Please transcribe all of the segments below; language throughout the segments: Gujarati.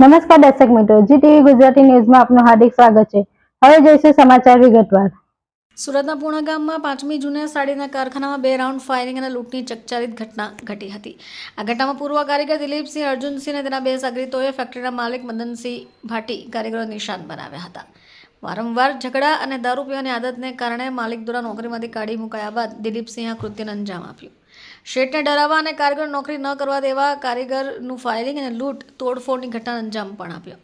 નમસ્કાર દર્શક મિત્રો જી ટીવી ગુજરાતી ન્યૂઝમાં આપનું હાર્દિક સ્વાગત છે. હવે જોઈશું સમાચાર વિગતવાર. સુરતના પૂર્ણા ગામમાં પાંચમી જૂને સાડીના કારખાનામાં બે રાઉન્ડ ફાયરિંગ અને લૂંટની ચકચારિત ઘટના ઘટી હતી. આ ઘટનામાં પૂર્વ કારીગર દિલીપસિંહ, અર્જુનસિંહ અને તેના બે સાગરીતોએ ફેક્ટરીના માલિક મદનસિંહ ભાટી કારીગરો નિશાન બનાવ્યા હતા. વારંવાર ઝઘડા અને દારૂ પીવાની આદતને કારણે માલિક દ્વારા નોકરીમાંથી કાઢી મુકાયા બાદ દિલીપસિંહે આ કૃત્યને અંજામ આપ્યું. શેઠને ડરાવવા અને કારીગર નોકરી ન કરવા દેવા કારીગરનું ફાયરિંગ અને લૂંટ, તોડફોડની ઘટના અંજામ પણ આપ્યો.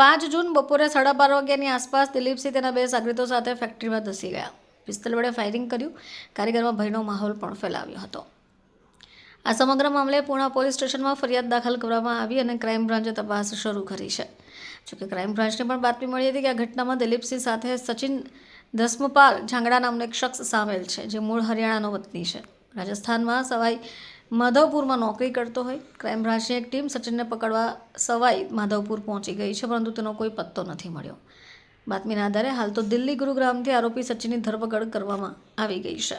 પાંચ જૂન બપોરે સાડા બાર વાગ્યાની આસપાસ દિલીપસિંહ તેના બે સાગરીતો સાથે ફેક્ટરીમાં ધસી ગયા. પિસ્તલ વડે ફાયરિંગ કર્યું. કારીગરમાં ભયનો માહોલ પણ ફેલાવ્યો હતો. આ સમગ્ર મામલે પૂણા પોલીસ સ્ટેશનમાં ફરિયાદ દાખલ કરવામાં આવી અને ક્રાઇમ બ્રાન્ચે તપાસ શરૂ કરી છે. જોકે ક્રાઇમ બ્રાન્ચને પણ બાતમી મળી હતી કે આ ઘટનામાં દિલીપસિંહ સાથે સચિન ધસ્મપાલ ઝાંગડા નામનો એક શખ્સ સામેલ છે, જે મૂળ હરિયાણાનો વતની છે. રાજસ્થાનમાં સવાઈ માધવપુરમાં નોકરી કરતો હોય. ક્રાઇમ બ્રાન્ચની એક ટીમ સચિનને પકડવા સવાઈ માધવપુર પહોંચી ગઈ છે, પરંતુ તેનો કોઈ પત્તો નથી મળ્યો. બાતમીના આધારે હાલ તો દિલ્હી ગુરુગ્રામથી આરોપી સચિનની ધરપકડ કરવામાં આવી ગઈ છે.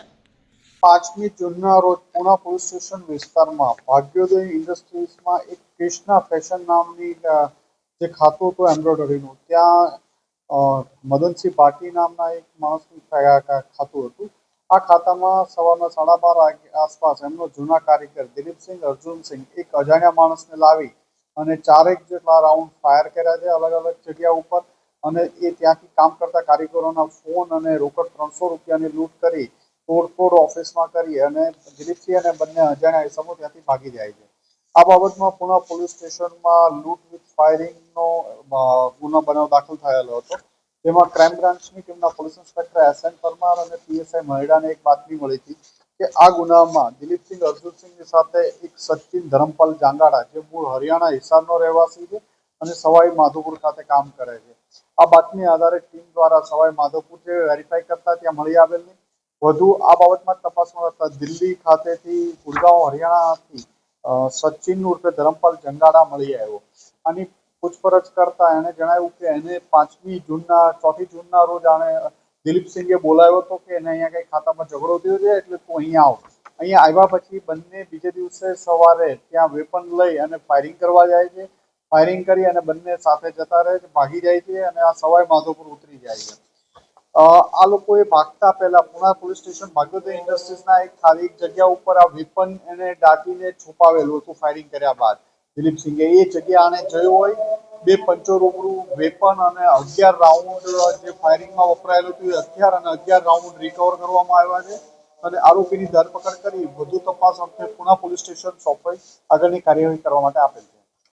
પાંચમી જૂનના રોજ પુણા પોલીસ સ્ટેશન વિસ્તારમાં ભાગ્યોદય ઇન્ડસ્ટ્રીઝમાં એક કૃષ્ણા ફેશન નામની જે ખાતું હતું એમ્બ્રોઇડરીનું, ત્યાં મદનસિંહ ભાટી નામના એક માણસનું ખાતું હતું. આ ખાતામાં સવારના સાડા બાર આસપાસ એમનો જૂના કારીગર દિલીપસિંહ, અર્જુનસિંહ એક અજાણ્યા માણસને લાવી અને ચારેક જેટલા રાઉન્ડ ફાયર કર્યા છે અલગ અલગ જગ્યા ઉપર અને એ ત્યાંથી કામ કરતા કારીગરોના ફોન અને રોકડ ત્રણસો રૂપિયાની લૂંટ કરી તોડફોડ ઓફિસમાં કરી અને દિલીપસિંહ અને બંને અજાણ્યા ઇસમો ત્યાંથી ભાગી જાય છે. આ બાબતમાં પુણા પોલીસ સ્ટેશનમાં લૂંટ વિથ ફાયરિંગનો ગુનો બનાવ દાખલ થયેલો હતો. તેમાં ક્રાઇમ બ્રાન્ચની ટીમના police inspector S N Parmar અને પીએસઆઈ મહેડાને એક બાતમી મળી હતી કે આ ગુનામાં દિલીપસિંહ, અર્જુનસિંહની સાથે એક સચિન ધરમપાલ જાંગાડા જે મૂળ હરિયાણા હિસારનો રહેવાસી છે અને સવાઈ માધોપુર ખાતે કામ કરે છે. આ બાતમી આધારે ટીમ દ્વારા સવાઈ માધોપુર જે વેરીફાઈ કરતા ત્યાં મળી આવેલની વધુ આ બાબતમાં તપાસમાં હતા દિલ્હી ખાતેથી ગુડગાંવ, હરિયાણાથી સચિન ઉર્ફે ધરમપાલ જંગાડા મળી આવ્યો. આની પૂછપરછ કરતા એણે જણાવ્યું કે એને પાંચમી જૂનના, ચોથી જૂનના રોજ આણે દિલીપસિંહે બોલાવ્યો હતો કે એને અહીંયા કંઈ ખાતામાં ઝઘડો થયો છે એટલે તું અહીંયા આવ. અહીંયા આવ્યા પછી બંને બીજે દિવસે સવારે ત્યાં વેપન લઈ અને ફાયરિંગ કરવા જાય છે. ફાયરિંગ કરી અને બંને સાથે જતા રહે છે, ભાગી જાય છે અને આ સવાઈ માધોપુર ઉતરી જાય છે. આ લોકોએ ભાગતા પહેલા પુણા પોલીસ સ્ટેશન ભાગ્યોદય ઇન્ડસ્ટ્રીઝના એક ખાલી જગ્યા ઉપર આ વેપન એને દાટીને છુપાવેલું હતું ફાયરિંગ કર્યા બાદ. દિલીપસિંહે એ જગ્યા આને જોયું હોય, બે પંચો રૂબરૂ વેપન અને અગિયાર રાઉન્ડ જે ફાયરિંગમાં વપરાયેલું હતું એ હથિયાર અને અગિયાર રાઉન્ડ રિકવર કરવામાં આવ્યા છે. અને આરોપીની ધરપકડ કરી વધુ તપાસ અર્થે પુના પોલીસ સ્ટેશન સોંપાઈ આગળની કાર્યવાહી કરવા માટે આપેલ છે.